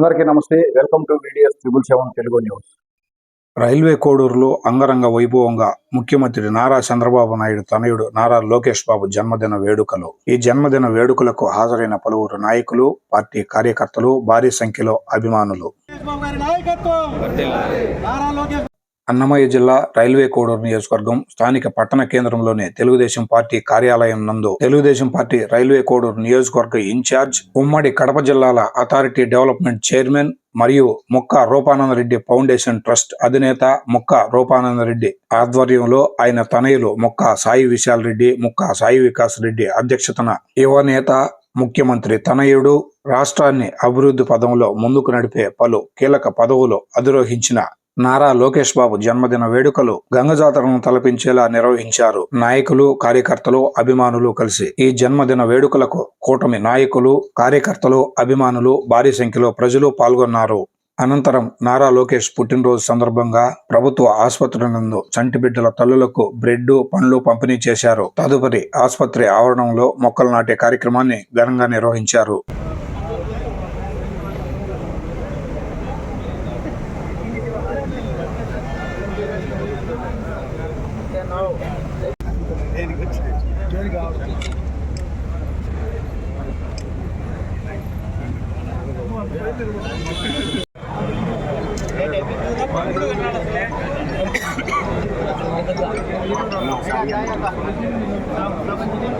అందరికీ నమస్తే. Welcome to videos triple seven Telugu news railway కోడూరులో అంగరంగ వైభవంగా ముఖ్యమంత్రి నారా చంద్రబాబు నాయుడు తనయుడు నారా లోకేష్ బాబు జన్మదిన వేడుకలు. ఈ జన్మదిన వేడుకలకు హాజరైన పలువురు నాయకులు పార్టీ కార్యకర్తలు భారీ సంఖ్యలో అభిమానులు. అన్నమయ్య జిల్లా రైల్వే కోడూరు నియోజకవర్గం స్థానిక పట్టణ కేంద్రంలోని తెలుగుదేశం పార్టీ కార్యాలయం నందు తెలుగుదేశం పార్టీ రైల్వే కోడూరు నియోజకవర్గ ఇన్ఛార్జ్ ఉమ్మడి కడప జిల్లాల అథారిటీ డెవలప్మెంట్ చైర్మన్ మరియు ముక్క రూపానందరెడ్డి ఫౌండేషన్ ట్రస్ట్ అధినేత ముక్క రూపానందరెడ్డి ఆధ్వర్యంలో ఆయన తనయులు ముక్క సాయి విశాల్ రెడ్డి ముక్క సాయి వికాస్ రెడ్డి అధ్యక్షతన యువ నేత ముఖ్యమంత్రి తనయుడు రాష్ట్రాన్ని అభివృద్ధి పదంలో ముందుకు నడిపే పలు కీలక పదవులు అధిరోహించిన నారా లోకేష్ బాబు జన్మదిన వేడుకలు గంగజాతరను తలపించేలా నిర్వహించారు. నాయకులు కార్యకర్తలు అభిమానులు కలిసి ఈ జన్మదిన వేడుకలకు కూటమి నాయకులు కార్యకర్తలు అభిమానులు భారీ సంఖ్యలో ప్రజలు పాల్గొన్నారు. అనంతరం నారా లోకేష్ పుట్టినరోజు సందర్భంగా ప్రభుత్వ ఆసుపత్రి నందు చంటి బిడ్డల తల్లులకు బ్రెడ్ పండ్లు పంపిణీ చేశారు. తదుపరి ఆసుపత్రి ఆవరణంలో మొక్కలు నాటే కార్యక్రమాన్ని ఘనంగా నిర్వహించారు. ఎప్పుడు విన్నాడు అసలు ప్రపంచం